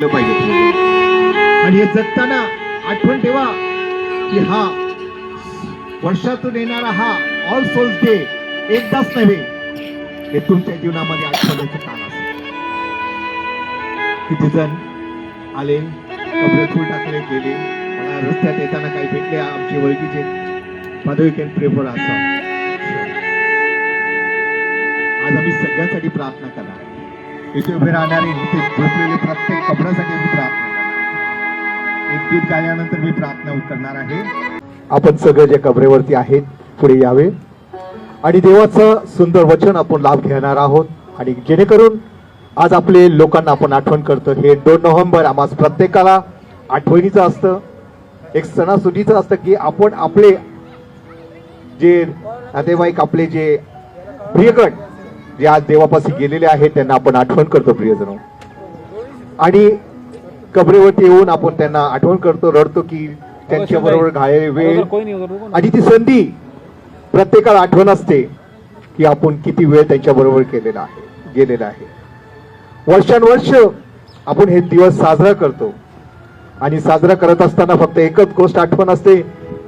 केलं पाहिजे. आणि हे जगताना आठवण ठेवा की हा वर्षातून येणारा हा ऑल सोल्स डे एकदाच नव्हे हे तुमच्या जीवनामध्ये आठवण्याचं काम असेल किती जण आले कपडे फुल टाकले गेले मला रस्त्यात येताना काही भेटले आमचे ओळखीचे पदवी कॅन प्रेफर असा आज आम्ही सगळ्यांसाठी प्रार्थना करणार इथे उभे राहणारे इथे झोपलेले प्रत्येक कपड्यासाठी मी प्रार्थना एक गीत गायल्यानंतर मी प्रार्थना करणार आहे. आपण सगळे जे कबरेवरती आहेत पुढे यावे. आणि देवाचं सुंदर वचन आपण लाभ घेणार आहोत. आणि जेणेकरून आज आपले लोकांना आपण आठवण करतो. हे दोन नोव्हेंबर आम्हा प्रत्येकाला आठवणीचं असतं. एक सणासुदीचं असतं की आपण आपले जे नातेवाईक आपले जे प्रियकट जे आज देवापाशी गेलेले आहेत त्यांना आपण आठवण करतो प्रियजन. आणि कबरेवरती येऊन आपण त्यांना आठवण करतो रडतो की त्यांच्या बरोबर घालेले वेळ आणि ती संधी प्रत्येकाला आठवण असते की आपण किती वेळ त्यांच्या बरोबर केलेला आहे गेलेला आहे. वर्षानुवर्ष आपण हे दिवस साजरा करतो आणि साजरा करत असताना फक्त एकच गोष्ट आठवण असते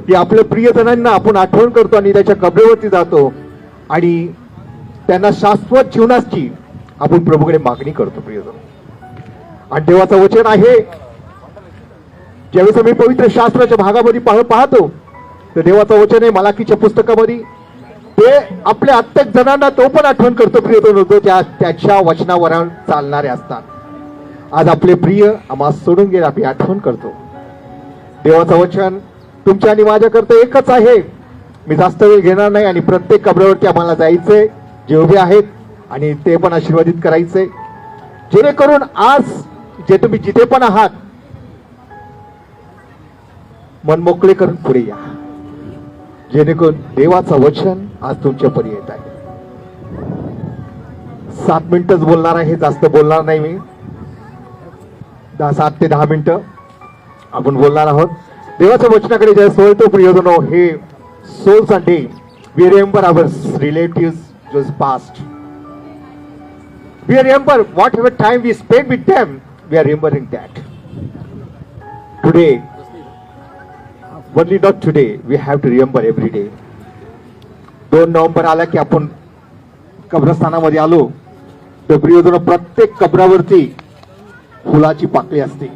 की आपल्या प्रियजनांना आपण आठवण करतो आणि त्याच्या कबरेवरती जातो आणि त्यांना शाश्वत जीवनाची आपण प्रभूकडे मागणी करतो प्रियजन आणि देवाचं वचन आहे ज्यावेळेस मी पवित्र शास्त्राच्या भागामध्ये पाह पाहतो तर देवाचं वचन आहे मलाकीच्या पुस्तकामध्ये ते आपल्या प्रत्येक जणांना तो पण आठवण करतो प्रियतन होतो त्या त्याच्या वचनावर चालणारे असतात. आज आपले प्रिय आम्हा सोडून गेले आपली आठवण करतो. देवाचं वचन तुमच्या आणि माझ्याकरता एकच आहे. मी जास्त वेळ घेणार नाही आणि प्रत्येक कबऱ्यावरती आम्हाला जायचंय. जे उभे आहेत आणि ते पण आशीर्वादित करायचे. जेणेकरून आज जे तुम्ही जिथे पण आहात मन मोकळे करून पुढे या. जेणेकरून देवाचं वचन आज तुमच्या परी येत आहे. सात मिनिटच बोलणार आहे जास्त बोलणार नाही मी. दहा सात ते दहा मिनिटं आपण बोलणार आहोत. देवाच्या वचनाकडे ज्या सोयतो प्रियोजनो हे souls day we remember our relative who's was we We remember whatever time we spent with them we are remembering that. Today, only not today we have to remember every day. दोन नोव्हेंबर आला की आपण कब्रस्थानामध्ये आलो. तर प्रियजन प्रत्येक कब्रावरती फुलाची पाकळी असते.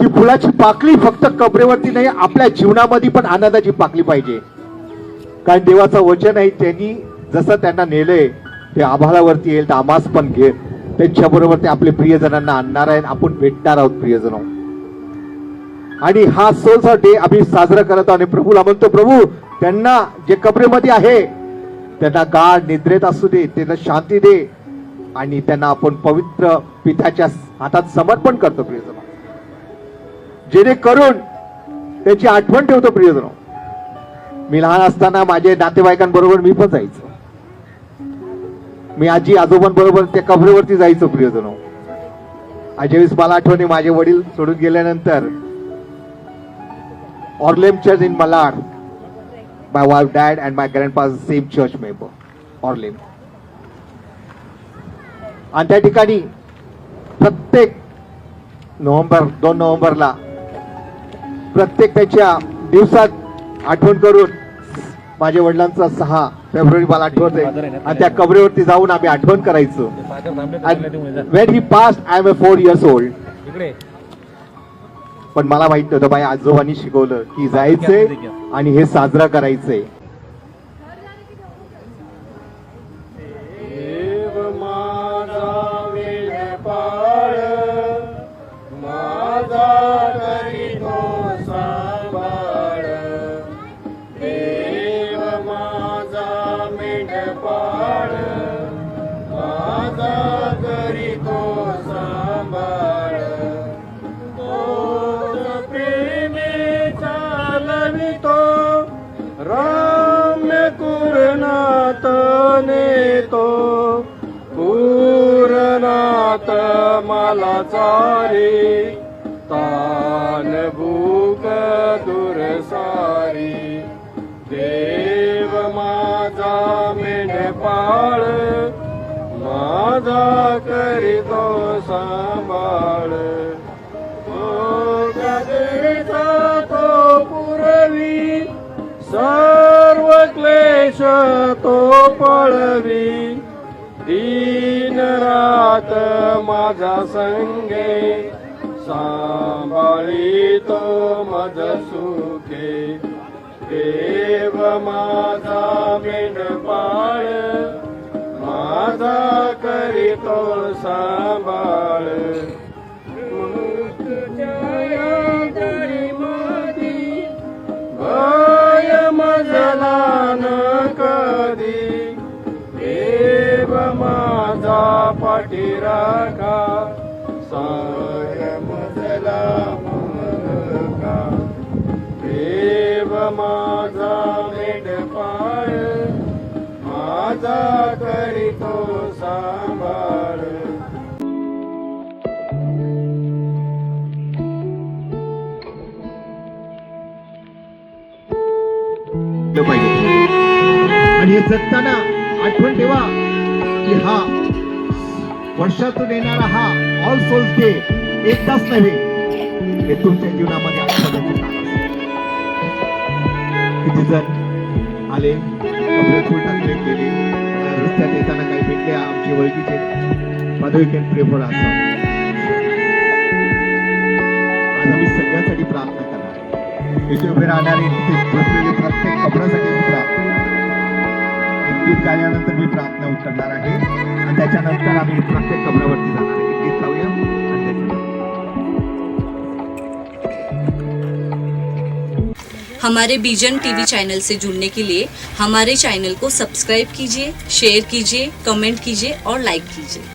ती फुलाची पाकळी फक्त कबरेवरती नाही आपल्या जीवनामध्ये पण आनंदाची पाकळी पाहिजे. कारण देवाचं वचन आहे त्यांनी जसं त्यांना नेलंय ते आभाळावरती येईल तर आम्हास पण घेत त्यांच्या बरोबर ते आपले प्रियजनांना आणणार आहे आपण भेटणार आहोत प्रियजन. आणि हा सोलचा डे आम्ही साजरा करत आहोत आणि प्रभूला म्हणतो प्रभू त्यांना जे कबरेमध्ये आहे त्यांना गाढ निद्रेत असू दे त्यांना शांती दे. आणि त्यांना आपण पवित्र पिठाच्या हातात समर्पण करतो प्रियजन. जेणेकरून त्याची आठवण ठेवतो प्रियजन. मी लहान असताना माझे नातेवाईकांबरोबर मी पण जायचो मी आजी आजोबांबरोबर त्या कबरेवरती जायचो प्रियजनो अजेवीस मला आठवणी माझे वडील सोडून गेल्यानंतर Orlem church in Malad my wife dad and my grandpa same church same church member. आणि त्या ठिकाणी प्रत्येक नोव्हेंबर दोन नोव्हेंबरला प्रत्येक त्याच्या दिवसात आठवण करून. माझ्या वडिलांचा सहा फेब्रुवारी मला आठवत आहे आणि त्या कबरेवरती जाऊन आम्ही आठवण करायचो. When he passed I am a four years old पण मला माहीत नव्हतं बाई आजोबांनी शिकवलं की जायचंय आणि हे साजरा करायचंय. राम कुरनाथ नेतो पूरनाथ मला चारी तान भूक दुरसारी देव माझा मेंढपाळ माझा करीतो सांभाळ. सर्व क्लेश तो पळवी. दिन रात माझा संगे सांभाळी तो मज सुखे. देव माझा मेंढपाळ माझा करीतो सांभाळ. पाठी राखा. साय मजला देव माझा मेंढपाळ माझा करीतो सांभाळ. पाहिजे. आणि हे जगताना आठवण ठेवा की हा वर्षातून येणारा हा ऑल सोल्स डे एकदाच नव्हे हे तुमच्या जीवनामध्ये किती जण आले कपडे फुल टाकले गेले रस्त्यात येताना काही भेटले आमचे ओळखीचे पदवी कॅन प्रे फॉर आज आम्ही सगळ्यांसाठी प्रार्थना करणार इथे उभे राहणारे इथे प्रत्येक कपड्यासाठी मी प्रार्थना गीत गायल्यानंतर मी प्रार्थना करणार आहे. त्याच्यानंतर आम्ही प्रत्येक कमरावरती जाणार आहे. गीत हमारे बीजन टीवी चैनल से जुड़ने के लिए हमारे चैनल को सब्सक्राइब कीजिए शेयर कीजिए कमेंट कीजिए और लाइक कीजिए।